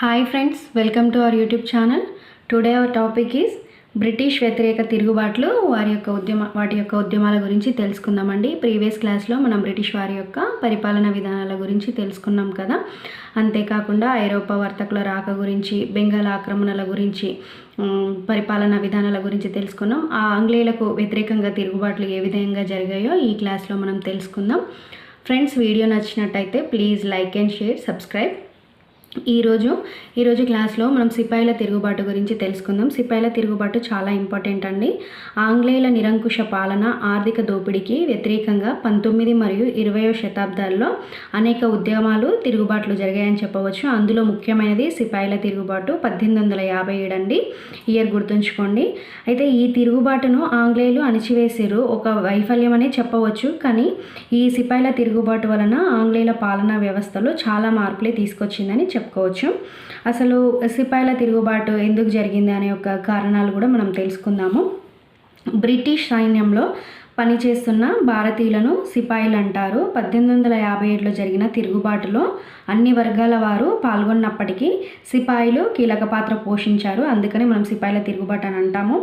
Hi friends welcome to our YouTube channel today our topic is British వ్యతిరేక తిరుగుబాట్లు వారి యొక్క ఉద్యమ వాటి యొక్క ఉద్యమాల గురించి తెలుసుకుందామండి. ప్రీవియస్ క్లాస్లో మనం బ్రిటిష్ వారి యొక్క పరిపాలన విధానాల గురించి తెలుసుకున్నాం కదా. అంతేకాకుండా ఐరోపా వర్తకుల రాక గురించి బెంగాల్ ఆక్రమణల గురించి పరిపాలన విధానాల గురించి తెలుసుకున్నాం. ఆ ఆంగ్లేయులకు వ్యతిరేకంగా తిరుగుబాట్లు ఏ విధంగా జరిగాయో ఈ క్లాస్లో మనం తెలుసుకుందాం. ఫ్రెండ్స్ వీడియో నచ్చినట్టయితే please like and share subscribe ఈరోజు ఈరోజు క్లాస్లో మనం సిపాయిల తిరుగుబాటు గురించి తెలుసుకుందాం. సిపాయిల తిరుగుబాటు చాలా ఇంపార్టెంట్ అండి. ఆంగ్లేయుల నిరంకుశ పాలన ఆర్థిక దోపిడీకి వ్యతిరేకంగా పంతొమ్మిది మరియు ఇరవయో శతాబ్దాల్లో అనేక ఉద్యమాలు తిరుగుబాట్లు జరిగాయని చెప్పవచ్చు. అందులో ముఖ్యమైనది సిపాయిల తిరుగుబాటు పద్దెనిమిది వందల యాభై ఏడు అండి. ఇయర్ గుర్తుంచుకోండి. అయితే ఈ తిరుగుబాటును ఆంగ్లేయులు అణిచివేసారు ఒక వైఫల్యం అనే చెప్పవచ్చు. కానీ ఈ సిపాయిల తిరుగుబాటు వలన ఆంగ్లేయుల పాలనా వ్యవస్థలో చాలా మార్పులే తీసుకొచ్చిందని చెప్పుకోవచ్చు. అసలు సిపాయిల తిరుగుబాటు ఎందుకు జరిగింది అనే యొక్క కారణాలు కూడా మనం తెలుసుకుందాము. బ్రిటిష్ సైన్యంలో పనిచేస్తున్న భారతీయులను సిపాయిలు అంటారు. పద్దెనిమిది వందల యాభై ఏడులో జరిగిన తిరుగుబాటులో అన్ని వర్గాల వారు పాల్గొన్నప్పటికీ సిపాయిలు కీలక పాత్ర పోషించారు. అందుకని మనం సిపాయిల తిరుగుబాటు అని అంటాము.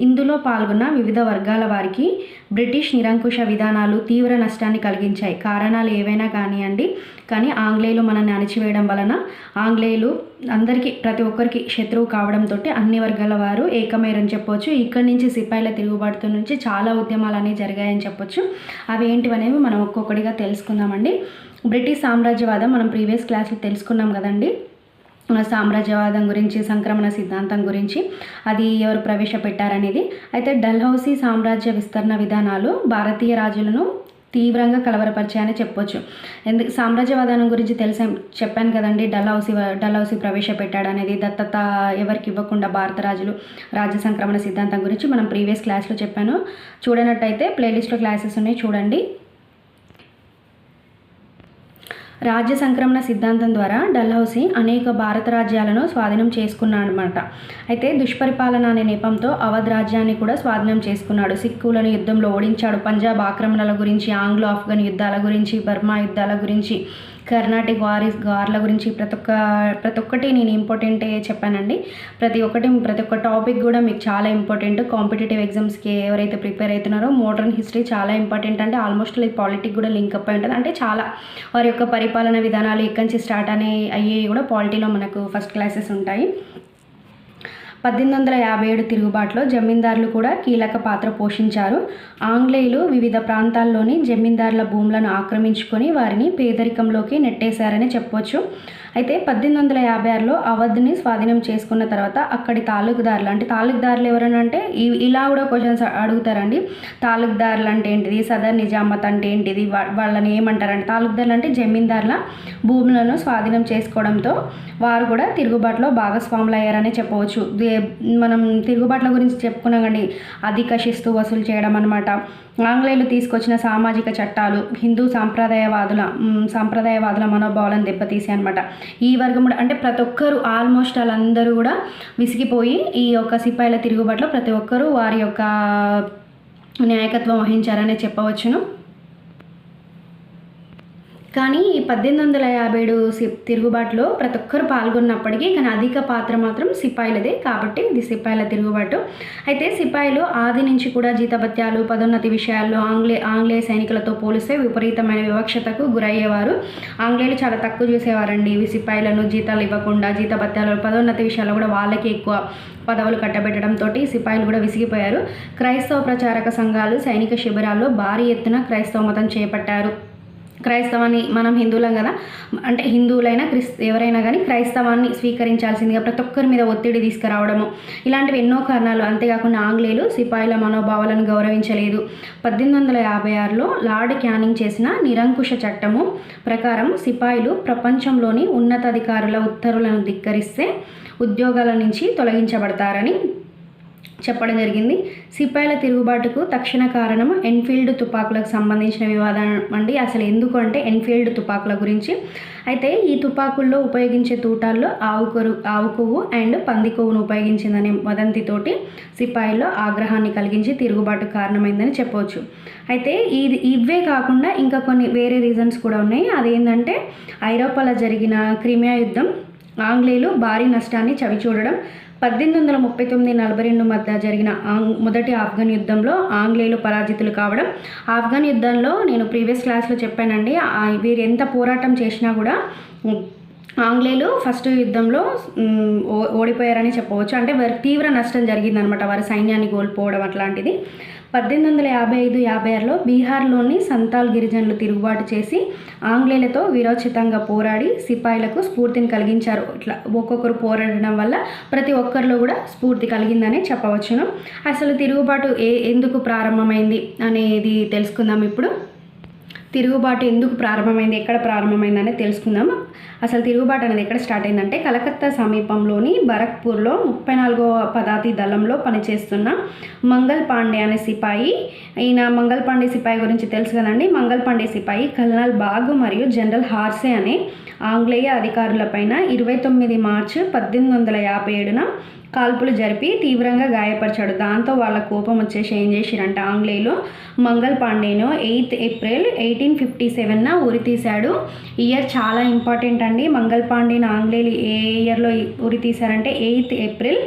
ఇందులో పాల్గొన్న వివిధ వర్గాల వారికి బ్రిటిష్ నిరంకుశ విధానాలు తీవ్ర నష్టాన్ని కలిగించాయి. కారణాలు ఏవైనా కానివ్వండి కానీ ఆంగ్లేయులు మనల్ని అణిచివేయడం వలన ఆంగ్లేయులు అందరికీ ప్రతి ఒక్కరికి శత్రువు కావడంతో అన్ని వర్గాల వారు ఏకమేరని చెప్పవచ్చు ఇక్కడి నుంచి సిపాయిల తిరుగుబాటుతో నుంచి చాలా ఉద్యమాలు అనేవి జరిగాయని చెప్పొచ్చు. అవి ఏంటివనేవి మనం ఒక్కొక్కటిగా తెలుసుకుందామండి. బ్రిటిష్ సామ్రాజ్యవాదం మనం ప్రీవియస్ క్లాస్లో తెలుసుకున్నాం కదండి. సామ్రాజ్యవాదం గురించి సంక్రమణ సిద్ధాంతం గురించి అది ఎవరు ప్రవేశపెట్టారనేది. అయితే డల్హౌసీ సామ్రాజ్య విస్తరణ విధానాలు భారతీయ రాజులను తీవ్రంగా కలవరపరిచాయని చెప్పొచ్చు. ఎందుకు సామ్రాజ్యవాదనం గురించి తెలిసే? చెప్పాను కదండి డల్హౌసీ డల్హౌసీ ప్రవేశపెట్టాడు అనేది దత్తత ఎవరికి ఇవ్వకుండా భారత రాజులు రాజ్య సంక్రమణ సిద్ధాంతం గురించి మనం ప్రీవియస్ క్లాస్లో చెప్పాను. చూడనట్టయితే ప్లేలిస్ట్లో క్లాసెస్ ఉన్నాయి చూడండి. రాజ్య సంక్రమణ సిద్ధాంతం ద్వారా డల్హౌసీ అనేక భారత రాజ్యాలను స్వాధీనం చేసుకున్నాడనమాట అయితే దుష్పరిపాలన అనే నెపంతో అవధ్ రాజ్యాన్ని కూడా స్వాధీనం చేసుకున్నాడు. సిక్కులను యుద్ధంలో ఓడించాడు. పంజాబ్ ఆక్రమణల గురించి ఆంగ్లో ఆఫ్ఘన్ యుద్ధాల గురించి బర్మా యుద్ధాల గురించి కర్ణాటిక్ వారిస్ గార్ల గురించి ప్రతి ఒక్క ప్రతి ఒక్కటి నేను ఇంపార్టెంట్ చెప్పానండి. ప్రతి ఒక్కటి ప్రతి ఒక్క టాపిక్ కూడా మీకు చాలా ఇంపార్టెంట్. కాంపిటేటివ్ ఎగ్జామ్స్కి ఎవరైతే ప్రిపేర్ అవుతున్నారో మోడర్న్ హిస్టరీ చాలా ఇంపార్టెంట్ అంటే ఆల్మోస్ట్ లైక్ పాలిటిక్ కూడా లింక్ అప్ అయి ఉంటుంది. అంటే చాలా వారి యొక్క పరిపాలన విధానాలు ఎక్కడి నుంచి స్టార్ట్ అనే అయ్యేవి కూడా పాలిటీలో మనకు ఫస్ట్ క్లాసెస్ ఉంటాయి. పద్దెనిమిది వందల యాభై ఏడు తిరుగుబాటులో జమీందారులు కూడా కీలక పాత్ర పోషించారు. ఆంగ్లేయులు వివిధ ప్రాంతాల్లోని జమీందారుల భూములను ఆక్రమించుకొని వారిని పేదరికంలోకి నెట్టేశారని చెప్పవచ్చు అయితే పద్దెనిమిది వందల యాభై ఆరులో అవధ్ని స్వాధీనం చేసుకున్న తర్వాత అక్కడి తాలూకుదారులు అంటే తాలూకుదారులు ఎవరైనా అంటే ఇలా కూడా క్వశ్చన్స్ అడుగుతారండి. తాలూకుదారులు అంటే ఏంటిది? సదర్ నిజామత్ అంటే ఏంటిది? వాళ్ళని ఏమంటారంటే తాలూకుదారులు అంటే జమీందారుల భూములను స్వాధీనం చేసుకోవడంతో వారు కూడా తిరుగుబాటులో భాగస్వాములు అయ్యారని చెప్పవచ్చు మనం తిరుగుబాట్ల గురించి చెప్పుకున్నాం కానీ అధిక శిస్తు వసూలు చేయడం అనమాట ఆంగ్లేయులు తీసుకొచ్చిన సామాజిక చట్టాలు హిందూ సాంప్రదాయవాదుల సాంప్రదాయవాదుల మనోభావాలను దెబ్బతీసి అనమాట ఈ వర్గం కూడా అంటే ప్రతి ఒక్కరు ఆల్మోస్ట్ వాళ్ళందరూ కూడా విసిగిపోయి ఈ యొక్క సిపాయిల తిరుగుబాటులో ప్రతి ఒక్కరూ వారి యొక్క నాయకత్వం వహించారనే చెప్పవచ్చును. కానీ ఈ పద్దెనిమిది వందల యాభై ఏడు సి తిరుగుబాటులో ప్రతి ఒక్కరు పాల్గొన్నప్పటికీ కానీ అధిక పాత్ర మాత్రం సిపాయిలదే కాబట్టి ఇది సిపాయిల తిరుగుబాటు. అయితే సిపాయిలు ఆది నుంచి కూడా జీతభత్యాలు పదోన్నతి విషయాల్లో ఆంగ్లే ఆంగ్లేయ సైనికులతో పోలిస్తే విపరీతమైన వివక్షతకు గురయ్యేవారు. ఆంగ్లేయులు చాలా తక్కువ చూసేవారండి. ఇవి సిపాయిలను జీతాలు ఇవ్వకుండా జీతభత్యాలు పదోన్నతి విషయాల్లో కూడా వాళ్ళకి ఎక్కువ పదవులు కట్టబెట్టడంతో సిపాయిలు కూడా విసిగిపోయారు. క్రైస్తవ ప్రచారక సంఘాలు సైనిక శిబిరాల్లో భారీ ఎత్తున క్రైస్తవ మతం చేపట్టారు. క్రైస్తవాన్ని మనం హిందువులం కదా? అంటే హిందువులైనా క్రిస్ ఎవరైనా కానీ క్రైస్తవాన్ని స్వీకరించాల్సిందిగా ప్రతి ఒక్కరి మీద ఒత్తిడి తీసుకురావడము. ఇలాంటివి ఎన్నో కారణాలు. అంతేకాకుండా ఆంగ్లేయులు సిపాయిల మనోభావాలను గౌరవించలేదు. పద్దెనిమిది వందల యాభై ఆరులో లార్డ్ క్యానింగ్ చేసిన నిరంకుశ చట్టము ప్రకారం సిపాయిలు ప్రపంచంలోని ఉన్నతాధికారుల ఉత్తర్వులను ధిక్కరిస్తే ఉద్యోగాల నుంచి తొలగించబడతారని చెప్పడం జరిగింది. సిపాయిల తిరుగుబాటుకు తక్షణ కారణం ఎన్ఫీల్డ్ తుపాకులకు సంబంధించిన వివాదం అండి. అసలు ఎందుకు అంటే ఎన్ఫీల్డ్ తుపాకుల గురించి. అయితే ఈ తుపాకుల్లో ఉపయోగించే తూటాల్లో ఆవు కొరు ఆవు కొవ్వు అండ్ పంది కొవ్వును ఉపయోగించిందనే వదంతితోటి సిపాయిల్లో ఆగ్రహాన్ని కలిగించి తిరుగుబాటు కారణమైందని చెప్పవచ్చు. అయితే ఇది ఇవే కాకుండా ఇంకా కొన్ని వేరే రీజన్స్ కూడా ఉన్నాయి. అదేంటంటే ఐరోపాలో జరిగిన క్రిమియా యుద్ధం ఆంగ్లేయులు భారీ నష్టాన్ని చవిచూడడం పద్దెనిమిది వందల ముప్పై తొమ్మిది నలభై రెండు మధ్య జరిగిన ఆంగ్ మొదటి ఆఫ్ఘన్ యుద్ధంలో ఆంగ్లేయులు పరాజితులు కావడం. ఆఫ్ఘన్ యుద్ధంలో నేను ప్రీవియస్ క్లాస్లో చెప్పానండి వీరు ఎంత పోరాటం చేసినా కూడా ఆంగ్లేయులు ఫస్ట్ యుద్ధంలో ఓ- ఓడిపోయారని చెప్పవచ్చు. అంటే వారికి తీవ్ర నష్టం జరిగిందనమాట వారి సైన్యాన్ని కోల్పోవడం అట్లాంటిది. పద్దెనిమిది వందల యాభై ఐదు యాభై ఆరులో బీహార్లోని సంతాల్ గిరిజనులు తిరుగుబాటు చేసి ఆంగ్లేయులతో విరోచితంగా పోరాడి సిపాయిలకు స్ఫూర్తిని కలిగించారు. ఇట్లా ఒక్కొక్కరు పోరాడడం వల్ల ప్రతి ఒక్కరిలో కూడా స్ఫూర్తి కలిగిందని చెప్పవచ్చును. అసలు తిరుగుబాటు ఏ ఎందుకు ప్రారంభమైంది అనేది తెలుసుకుందాం ఇప్పుడు. తిరుగుబాటు ఎందుకు ప్రారంభమైంది ఎక్కడ ప్రారంభమైంది అనేది తెలుసుకుందాం. అసలు తిరుగుబాటు అనేది ఎక్కడ స్టార్ట్ అయిందంటే కలకత్తా సమీపంలోని బరక్పూర్లో ముప్పై నాలుగో పదాతి దళంలో పనిచేస్తున్న మంగల్ పాండే అనే సిపాయి. ఈయన మంగల్ పాండే సిపాయి గురించి తెలుసు కదండి. మంగల్ పాండే సిపాయి కల్నల్ బాగ్ మరియు జనరల్ హార్సే అనే ఆంగ్లేయ అధికారులపైన ఇరవై తొమ్మిది మార్చి పద్దెనిమిది వందల యాభై ఏడున కాల్పులు జరిపి తీవ్రంగా గాయపరిచాడు. దాంతో వాళ్ళ కోపం వచ్చేసి ఏం చేసిరంట? ఆంగ్లేయులు Mangal పాండేను eighth April eighteen fifty seven ఉరి తీశాడు. ఇయర్ చాలా ఇంపార్టెంట్ అండి. మంగల్ పాండేను ఆంగ్లేయులు ఏ ఇయర్లో ఉరి తీశారంటే ఎయిత్ ఏప్రిల్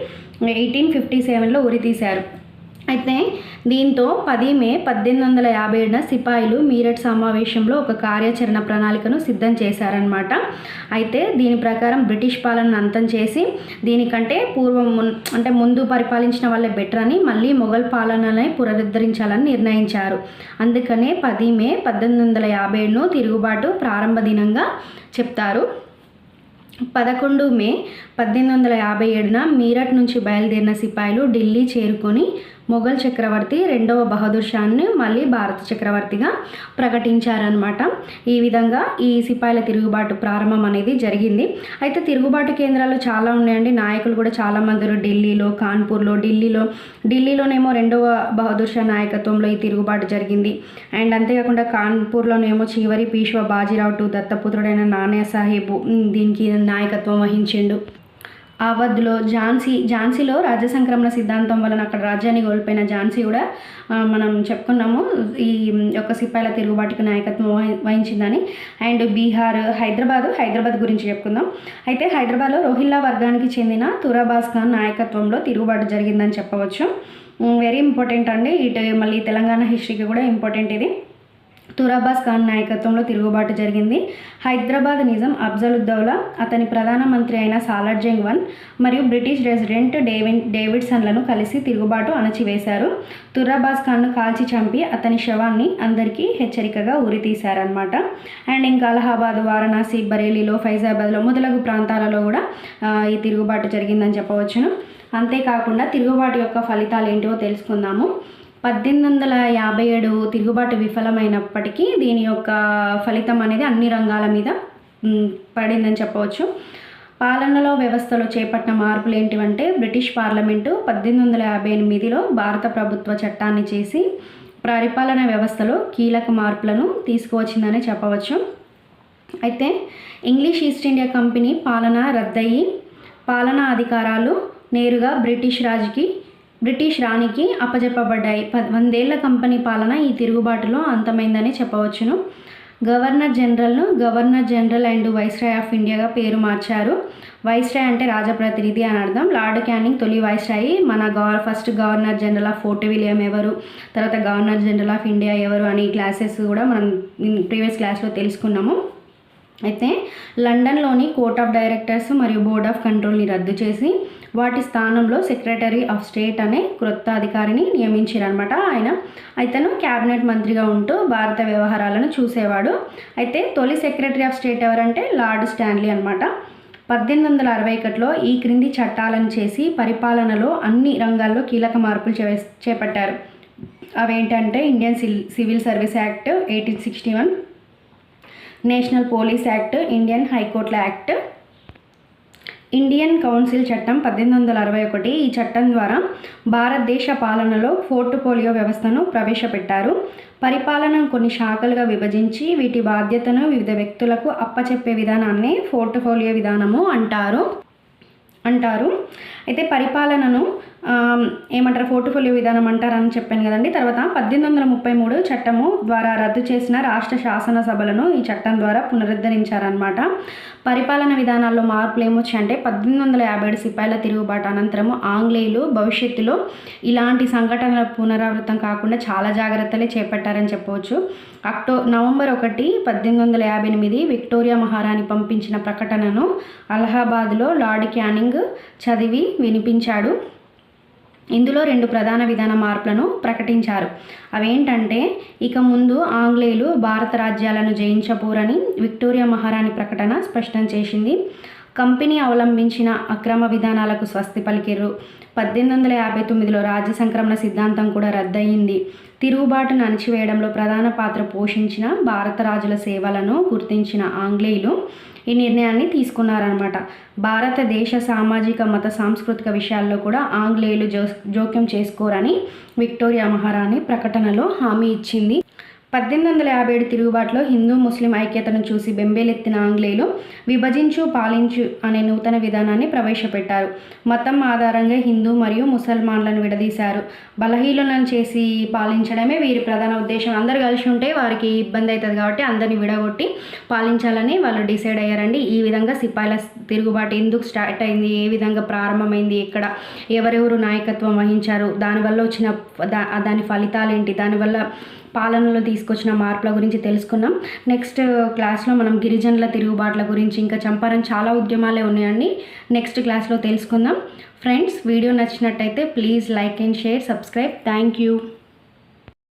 ఎయిటీన్ ఫిఫ్టీ సెవెన్లో ఉరి తీశారు. అయితే దీంతో పది మే పద్దెనిమిది వందల యాభై ఏడున సిపాయిలు మీరట్ సమావేశంలో ఒక కార్యాచరణ ప్రణాళికను సిద్ధం చేశారనమాట అయితే దీని ప్రకారం బ్రిటిష్ పాలనను అంతం చేసి దీనికంటే పూర్వం మున్- అంటే ముందు పరిపాలించిన వాళ్ళే బెటర్ అని మళ్ళీ మొఘల్ పాలననే పునరుద్ధరించాలని నిర్ణయించారు. అందుకనే పది మే పద్దెనిమిది వందల యాభై ఏడును తిరుగుబాటు ప్రారంభ దినంగా చెప్తారు. పదకొండు మే పద్దెనిమిది వందల యాభై ఏడున మీరట్ నుంచి బయలుదేరిన సిపాయిలు ఢిల్లీ చేరుకొని మొఘల్ చక్రవర్తి రెండవ బహదూర్ షాన్ని మళ్ళీ భారత చక్రవర్తిగా ప్రకటించారనమాట ఈ విధంగా ఈ సిపాయిల తిరుగుబాటు ప్రారంభం అనేది జరిగింది. అయితే తిరుగుబాటు కేంద్రాలు చాలా ఉన్నాయండి. నాయకులు కూడా చాలామంది ఢిల్లీలో కాన్పూర్లో ఢిల్లీలో ఢిల్లీలోనేమో రెండవ బహదూర్ షా నాయకత్వంలో ఈ తిరుగుబాటు జరిగింది. అండ్ అంతేకాకుండా కాన్పూర్లోనేమో చివరి పీష్వా బాజీరావు దత్తపుత్రుడైన నానే సాహెబ్ దీనికి నాయకత్వం వహించిండు. అవధ్లో ఝాన్సీ ఝాన్సీలో రాజ్య సంక్రమణ సిద్ధాంతం వలన అక్కడ రాజ్యాన్ని కోల్పోయిన ఝాన్సీ కూడా మనం చెప్పుకున్నాము ఈ యొక్క సిపాయిల తిరుగుబాటుకు నాయకత్వం వహించిందని. అండ్ బీహార్ హైదరాబాద్ హైదరాబాద్ గురించి చెప్పుకుందాం. అయితే హైదరాబాద్లో రోహిల్లా వర్గానికి చెందిన తురాబాస్ ఖాన్ నాయకత్వంలో తిరుగుబాటు జరిగిందని చెప్పవచ్చు. వెరీ ఇంపార్టెంట్ అండి. ఇటు మళ్ళీ తెలంగాణ హిస్టరీకి కూడా ఇంపార్టెంట్ ఇది. తురాబాస్ ఖాన్ నాయకత్వంలో తిరుగుబాటు జరిగింది. హైదరాబాద్ నిజాం అఫ్జలుద్దౌలా అతని ప్రధానమంత్రి అయిన సాలార్ జంగ్ వన్ మరియు బ్రిటిష్ రెసిడెంట్ డేవిన్ డేవిడ్సన్లను కలిసి తిరుగుబాటు అణచివేశారు. తురాబాస్ ఖాన్ను కాల్చి చంపి అతని శవాన్ని అందరికీ హెచ్చరికగా ఉరి తీశారనమాట అండ్ ఇంకా అలహాబాద్ వారణాసి బరేలీలో ఫైజాబాద్లో మొదలగు ప్రాంతాలలో కూడా ఈ తిరుగుబాటు జరిగిందని చెప్పవచ్చును. అంతేకాకుండా తిరుగుబాటు యొక్క ఫలితాలు ఏంటో తెలుసుకుందాము. పద్దెనిమిది వందల యాభై ఏడు తిరుగుబాటు విఫలమైనప్పటికీ దీని యొక్క ఫలితం అనేది అన్ని రంగాల మీద పడిందని చెప్పవచ్చు. పాలనలో వ్యవస్థలో చేపట్టిన మార్పులు ఏంటివంటే బ్రిటిష్ పార్లమెంటు పద్దెనిమిది వందల యాభై ఎనిమిదిలో భారత ప్రభుత్వ చట్టాన్ని చేసి పరిపాలన వ్యవస్థలో కీలక మార్పులను తీసుకువచ్చిందని చెప్పవచ్చు. అయితే ఇంగ్లీష్ ఈస్ట్ ఇండియా కంపెనీ పాలన రద్దయి పాలనా అధికారాలు నేరుగా బ్రిటిష్ రాజుకి బ్రిటిష్ రాణికి అప్పజెప్పబడ్డాయి. ప వందేళ్ళ కంపెనీ పాలన ఈ తిరుగుబాటులో అంతమైందని చెప్పవచ్చును. Governor జనరల్ను governor general and viceroy of ఇండియాగా పేరు మార్చారు. వైస్రాయ్ అంటే రాజప్రతినిధి అని అర్థం. లార్డ్ క్యానింగ్ తొలి వైస్రాయి మన గవర్ first governor general of Fort William ఎవరు తర్వాత గవర్నర్ జనరల్ ఆఫ్ ఇండియా ఎవరు అని క్లాసెస్ కూడా మనం ప్రీవియస్ క్లాస్లో తెలుసుకున్నాము. అయితే లండన్లోని కోర్ట్ ఆఫ్ డైరెక్టర్స్ మరియు బోర్డ్ ఆఫ్ కంట్రోల్ని రద్దు చేసి వాటి స్థానంలో సెక్రటరీ ఆఫ్ స్టేట్ అనే క్రొత్త అధికారిని నియమించారనమాట ఆయన. ఇతను క్యాబినెట్ మంత్రిగా ఉంటూ భారత వ్యవహారాలను చూసేవాడు. అయితే తొలి సెక్రటరీ ఆఫ్ స్టేట్ ఎవరంటే లార్డ్ స్టాన్లీ అనమాట పద్దెనిమిది వందల అరవై ఒకటిలో ఈ క్రింది చట్టాలను చేసి పరిపాలనలో అన్ని రంగాల్లో కీలక మార్పులు చే చేపట్టారు. అవేంటంటే Indian civil service act eighteen sixty one national police act Indian హైకోర్టుల act. Indian council చట్టం పద్దెనిమిది వందల అరవై ఒకటి ఈ చట్టం ద్వారా భారతదేశ పాలనలో పోర్టుఫోలియో వ్యవస్థను ప్రవేశపెట్టారు. పరిపాలనను కొన్ని శాఖలుగా విభజించి వీటి బాధ్యతను వివిధ వ్యక్తులకు అప్పచెప్పే విధానాన్ని పోర్టుఫోలియో విధానము అంటారు. అంటారు. అయితే పరిపాలనను ఏమంటారు పోర్టుఫోలియో విధానం అంటారని చెప్పాను కదండి. తర్వాత పద్దెనిమిది వందల ముప్పై మూడు చట్టము ద్వారా రద్దు చేసిన రాష్ట్ర శాసనసభలను ఈ చట్టం ద్వారా పునరుద్ధరించారనమాట పరిపాలన విధానాల్లో మార్పులు ఏమొచ్చాయంటే పద్దెనిమిది వందల యాభై ఏడు సిపాయిల తిరుగుబాటు అనంతరము ఆంగ్లేయులు భవిష్యత్తులో ఇలాంటి సంఘటనల పునరావృతం కాకుండా చాలా జాగ్రత్తలే చేపట్టారని చెప్పవచ్చు. అక్టో నవంబర్ ఒకటి పద్దెనిమిది వందల యాభై ఎనిమిది విక్టోరియా మహారాణి పంపించిన ప్రకటనను అలహాబాద్లో లార్డ్ క్యానింగ్ చదివి వినిపించాడు. ఇందులో రెండు ప్రధాన విధాన మార్పులను ప్రకటించారు. అవేంటంటే ఇక ముందు ఆంగ్లేయులు భారత రాజ్యాలను జయించబోరని విక్టోరియా మహారాణి ప్రకటన స్పష్టం చేసింది. కంపెనీ అవలంబించిన అక్రమ విధానాలకు స్వస్తి పలికిర్రు. పద్దెనిమిది వందల యాభై తొమ్మిదిలో రాజ్య సంక్రమణ సిద్ధాంతం కూడా రద్దయింది. తిరుగుబాటును అణిచివేయడంలో ప్రధాన పాత్ర పోషించిన భారత రాజుల సేవలను గుర్తించిన ఆంగ్లేయులు ఈ నిర్ణయాన్ని తీసుకున్నారనమాట భారతదేశ సామాజిక మత సాంస్కృతిక విషయాల్లో కూడా ఆంగ్లేయులు జో జోక్యం చేసుకోరని విక్టోరియా మహారాణి ప్రకటనలో హామీ ఇచ్చింది. పద్దెనిమిది వందల యాభై ఏడు తిరుగుబాటులో హిందూ ముస్లిం ఐక్యతను చూసి బెంబేలెత్తిన ఆంగ్లేయులు విభజించు పాలించు అనే నూతన విధానాన్ని ప్రవేశపెట్టారు. మతం ఆధారంగా హిందూ మరియు ముసల్మాన్లను విడదీశారు. బలహీనలను చేసి పాలించడమే వీరి ప్రధాన ఉద్దేశం. అందరు కలిసి ఉంటే వారికి ఇబ్బంది అవుతుంది కాబట్టి అందరిని విడగొట్టి పాలించాలని వాళ్ళు డిసైడ్ అయ్యారండి. ఈ విధంగా సిపాయిల తిరుగుబాటు ఎందుకు స్టార్ట్ అయింది? ఏ విధంగా ప్రారంభమైంది? ఎక్కడ ఎవరెవరు నాయకత్వం వహించారు? దానివల్ల వచ్చిన దా దాని ఫలితాలు ఏంటి దానివల్ల పాలనలో తీసుకొచ్చిన మార్పుల గురించి తెలుసుకున్నాం నెక్స్ట్ క్లాస్లో uh, మనం గిరిజనుల తిరుగుబాట్ల గురించి ఇంకా చంపారం చాలా ఉద్యమాలే ఉన్నాయండి. నెక్స్ట్ క్లాస్లో తెలుసుకుందాం. ఫ్రెండ్స్ వీడియో నచ్చినట్టయితే please like and share subscribe thank you